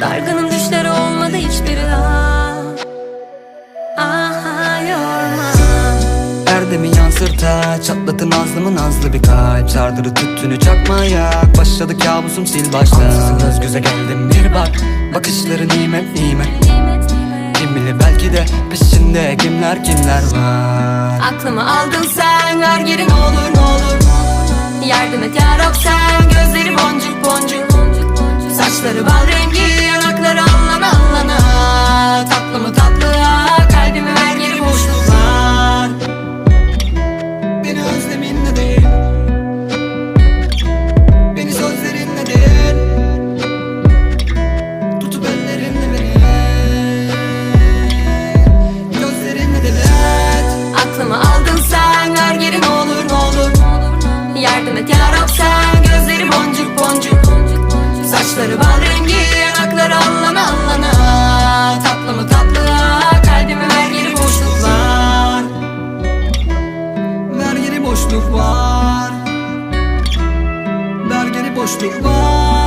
Dargınım düşleri olmadı hiçbiri ah. Aha yorma. Erdemi yansırta Çatlatın nazlımı nazlı bir kalp. Sardırı tüttünü çakmaya Başladı kabusum sil baştan Ansızın göz göze geldim bir bak. Bakışları nimet nimet. Nimet nimet. Kim bilir belki de peşinde kimler kimler var. Aklımı aldın sen ver geri ne olur ne olur. Yardım et yarab sen yanakları allana allana Tatlı mı tatlı kalbimi ver geri boşluk var Ver geri boşluk var Ver geri boşluk var Ver geri boşluk var